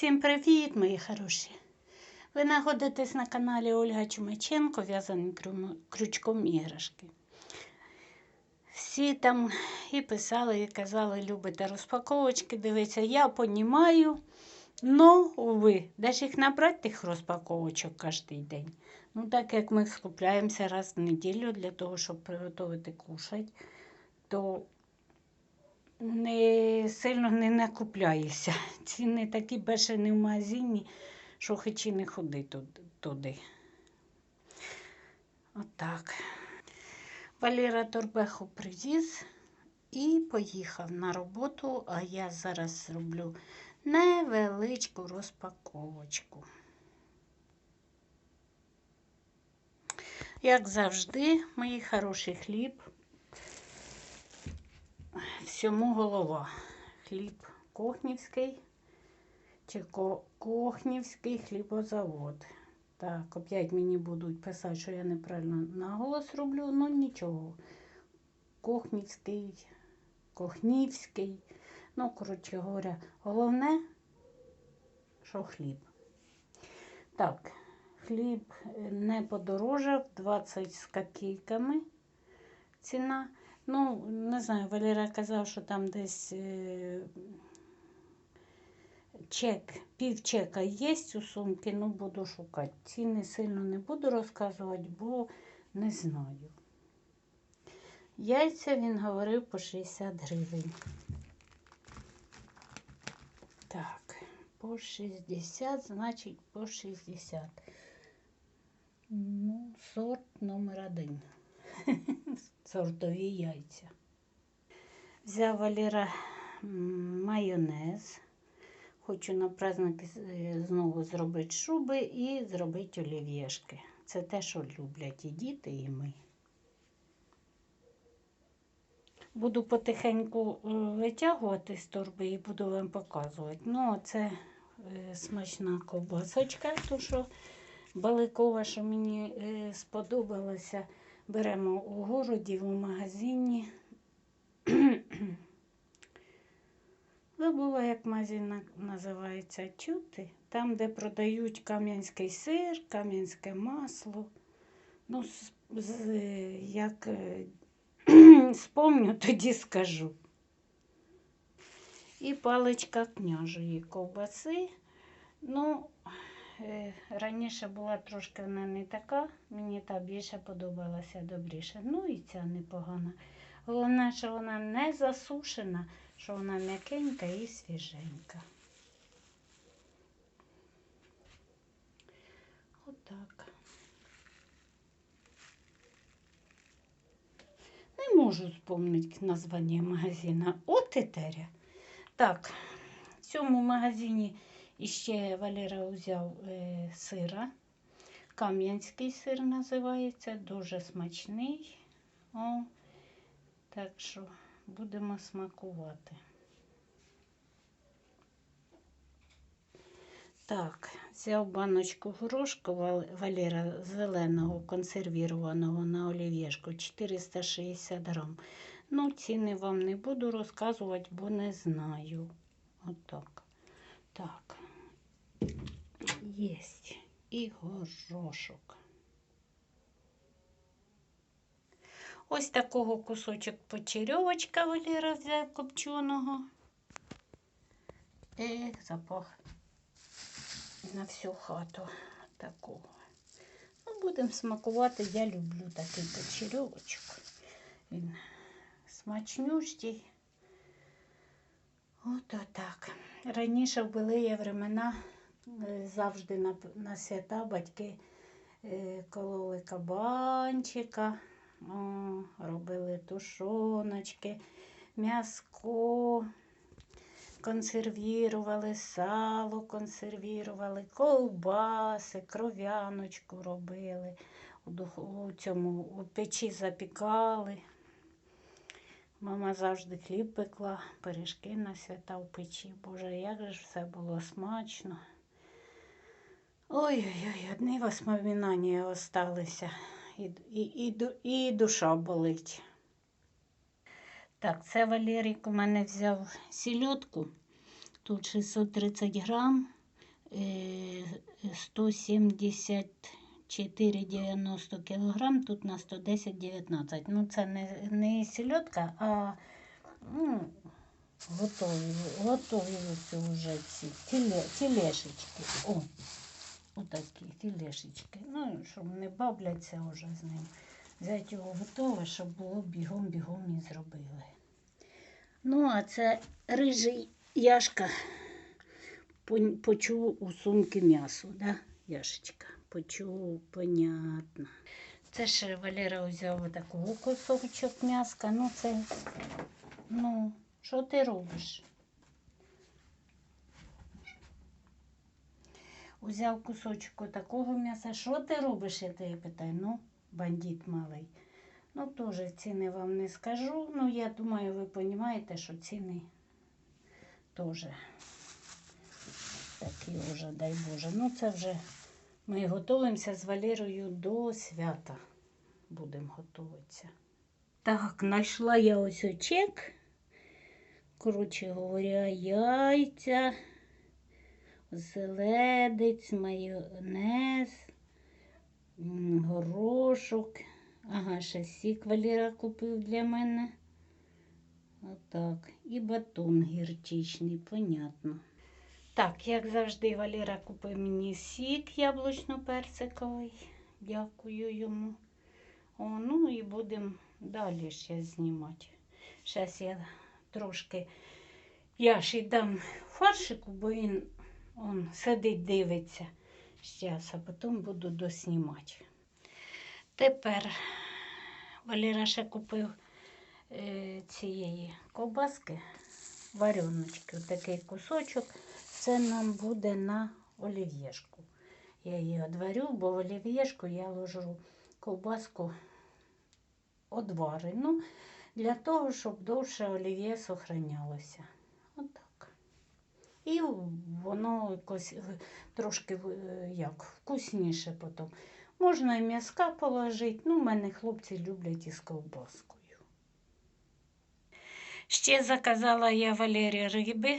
Всім привіт, мої хороші! Ви знаходитесь на каналі Ольга Чумаченко, в'язаний крючком іграшки. Всі там і писали, і казали, любите розпаковочки, дивіться, я понімаю, но, уви, де ж їх набрати тих розпаковочок кожен день. Ну, так як ми скупляємося раз в неділю для того, щоб приготувати кушати, то не сильно не накупляюся. Ціни такі бешені в магазині, що хоч і не ходи туди. Отак. Валера Торбеху привіз і поїхав на роботу, а я зараз зроблю невеличку розпаковочку. Як завжди, мої хороший хліб. Всьому голова. Хліб Кохнівський чи Кохнівський хлібозавод. Так, опять мені будуть писати, що я неправильно наголос роблю, ну нічого. Кохнівський, Кохнівський. Ну, коротше говоря, головне, що хліб. Так, хліб не подорожав, 20 з копійками ціна. Ну, не знаю, Валера казав, що там десь е, чек, пів чека є у сумці, ну буду шукати. Ціни сильно не буду розказувати, бо не знаю. Яйця він говорив по 60 гривень. Так, по 60, значить по 60. Ну, сорт номер один. Сортові яйця. Взяв Валера майонез. Хочу на праздник е, знову зробити шуби і зробити олів'єшки. Це те, що люблять і діти, і ми. Буду потихеньку е, витягувати з торби і буду вам показувати. Ну, це е, смачна ковбасочка, то що баликова, що мені сподобалося. Беремо у городі, в магазині. Забула, як магазин називається чути. Там, де продають кам'янський сир, кам'янське масло. Ну, з, як е, спомню, тоді скажу. І паличка княжої ковбаси. Ну, раніше була трошки вона не така, мені та більше подобалася добріше. Ну і ця непогана. Головне, що вона не засушена, що вона м'якенька і свіженька. Отак. Не можу вспомнити названня магазина. От і теря. Так, в цьому магазині іще Валера взяв е, сира. Кам'янський сир називається, дуже смачний. О, так що будемо смакувати. Так, взяв баночку горошку Валера зеленого консервірованого на олів'єшку 460 грам. Ну, ціни вам не буду розказувати, бо не знаю. Отак. Так. Єсть. І горошок. Ось такого кусочок почерьовочка Валера взяв копченого. І запах на всю хату такого. Ну, будемо смакувати. Я люблю такий почерьовочок. Він смачнющий. От отак. Раніше були є времена, завжди на, на свята батьки е, кололи кабанчика, робили тушоночки, м'яско, консервірували сало, консервірували, ковбаси, кров'яночку робили, у, у цьому у печі запікали. Мама завжди хліб пекла, пиріжки на свята в печі. Боже, як же все було смачно. Ой-ой-ой, одні воспоминання осталися. І, і, і, і душа болить. Так, це Валерік у мене взяв сільотку. Тут 630 грам. е, 174,90 кг, тут на 110,19. Ну, це не, не сільотка, а ну, готові, готові вже ці філе, філешечки. О, отакі філешечки. Ну, щоб не бавляться вже з ним. Взяти його готове, щоб було бігом-бігом і зробили. Ну, а це рижий Яшка почув у сумки м'ясо, да, Яшечка? Почув, понятно. Це ще Валера взяв такого кусочок м'яска. Ну, це, ну, що ти робиш? Узяв кусочок такого м'яса. Що ти робиш, я тебе питаю? Ну, бандит малий. Ну, теж ціни вам не скажу. Ну, я думаю, ви розумієте, що ціни теж такі вже, дай Боже. Ну, це вже ми готуємося з Валерою до свята. Будемо готуватися. Так, знайшла я ось чек. Коротше говоря, яйця, зеледець, майонез, горошок. Ага, ще сік Валера купив для мене. Отак. І батон гірчичний, понятно. Так, як завжди, Валера купив мені сік яблучно-персиковий. Дякую йому. О, ну і будемо далі ще знімати. Зараз я трошки Яші дам фаршику, бо він он, сидить, дивиться. Зараз, а потім буду доснімати. Тепер Валера ще купив е, цієї ковбаски, вареночки, такий кусочок. Це нам буде на олів'єшку. Я її одварю, бо в олів'єшку я ложу ковбаску одварену для того, щоб довше олів'є сохранялося. Отак. І воно якось е, трошки е, як вкусніше потім. Можна і м'язка положити. Ну, в мене хлопці люблять із ковбаскою. Ще заказала я Валері риби.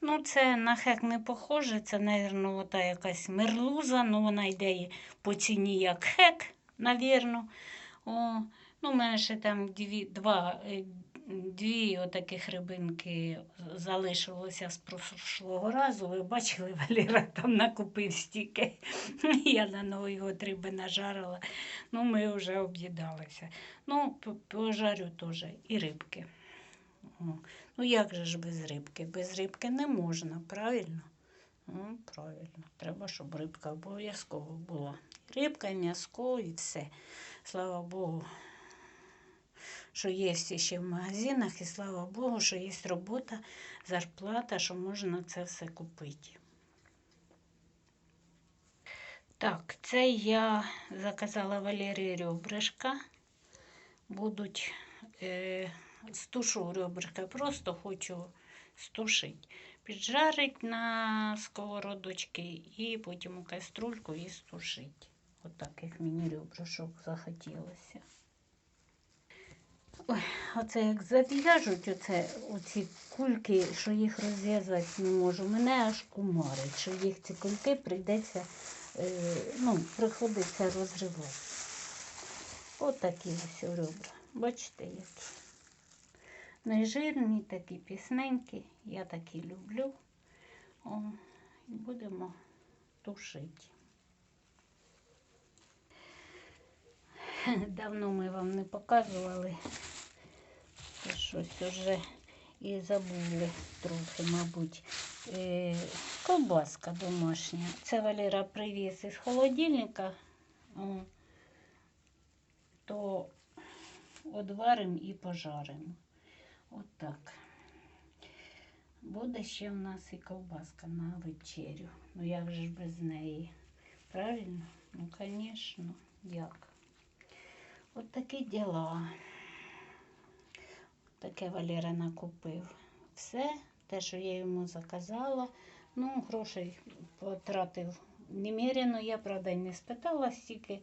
Ну, це на хек не похоже, це, мабуть, ота якась мерлуза, ну вона йде по ціні як хек, навірно. О, ну, у мене ще там дві, два, е, дві отаких рибинки залишилося з прошлого разу. Ви бачили, Валера там накупив стільки. Я на Новий год риби нажарила. Ну, ми вже об'їдалися. Ну, пожарю теж і рибки. Ну як же ж без рибки? Без рибки не можна, правильно? Ну, правильно. Треба, щоб рибка обов'язково була. Рибка, і м'яско і все. Слава Богу, що є ще в магазинах, і слава Богу, що є робота, зарплата, що можна це все купити. Так, це я заказала Валерії ребрышка. Будуть е, стушу ребрышка, просто хочу стушити. Піджарить на сковородочки і потім у каструльку і стушити. Отак, як мені ребрышок захотілося. Ой, оце як зав'яжуть оце, оці кульки, що їх розв'язати не можу. Мене аж кумарить, що їх ці кульки прийдеться, е, ну, приходиться розривати. Отакі ось ребра. Бачите, які. Нежирні, такі пісненькі. Я такі люблю. О, будемо тушити. Давно ми вам не показували. Та Щось уже і забули трохи, мабуть. Е, ковбаска домашня. Це Валера привіз із холодильника. То одваримо і пожаримо. Отак. Буде ще в нас і ковбаска на вечерю. Ну як же ж без неї? Правильно? Ну, звісно, як. От такі діла. Таке Валера накупив. Все, те, що я йому заказала. Ну, грошей потратив немерено. Я, правда, не спитала стільки.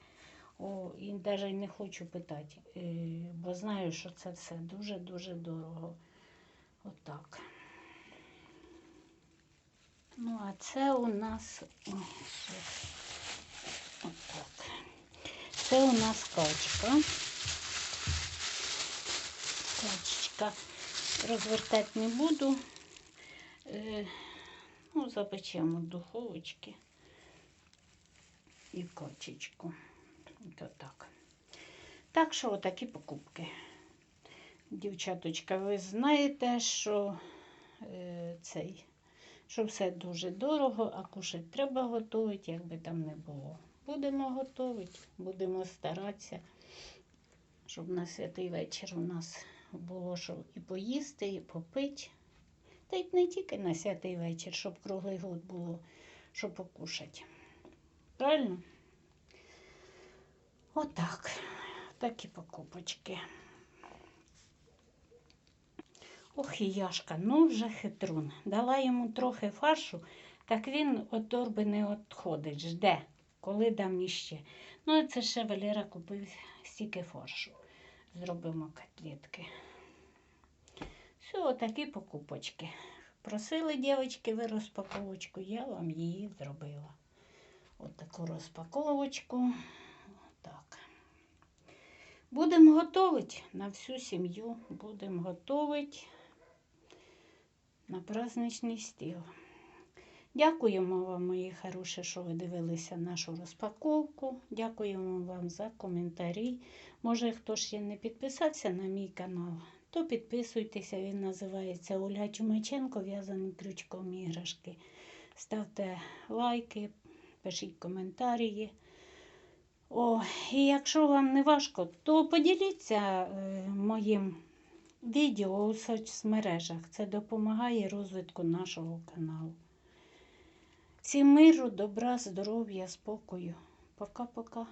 О, і навіть не хочу питати, е, бо знаю, що це все дуже-дуже дорого. Отак. Ну, а це у нас о, отак. Це у нас качка. Качечка. Розвертати не буду. Е, ну, запечемо в духовочці і качечку. То так. Так що отакі покупки. Дівчаточка, ви знаєте, що е, цей, що все дуже дорого, а кушати треба готувати, як би там не було. Будемо готувати, будемо старатися, щоб на святий вечір у нас було що і поїсти, і попити. Та й не тільки на святий вечір, щоб круглий год було, що покушати. Правильно? Отак. Такі покупочки. Ох, і Яшка, ну вже хитрун. Дала йому трохи фаршу, так він від торби не відходить, жде, коли дам іще. Ну, і це ще Валера купив стільки фаршу. Зробимо котлетки. Все, отакі покупочки. Просили дівчатки ви розпаковочку, я вам її зробила. От таку розпаковочку. Так. Будемо готувати на всю сім'ю. Будемо готувати на праздничний стіл. Дякуємо вам, мої хороші, що ви дивилися нашу розпаковку. Дякуємо вам за коментарі. Може, хто ще не підписався на мій канал, то підписуйтеся. Він називається Оля Чумаченко, в'язаний крючком іграшки. Ставте лайки, пишіть коментарі. О, і якщо вам не важко, то поділіться е, моїм відео у соцмережах. Це допомагає розвитку нашого каналу. Всім миру, добра, здоров'я, спокою. Пока-пока.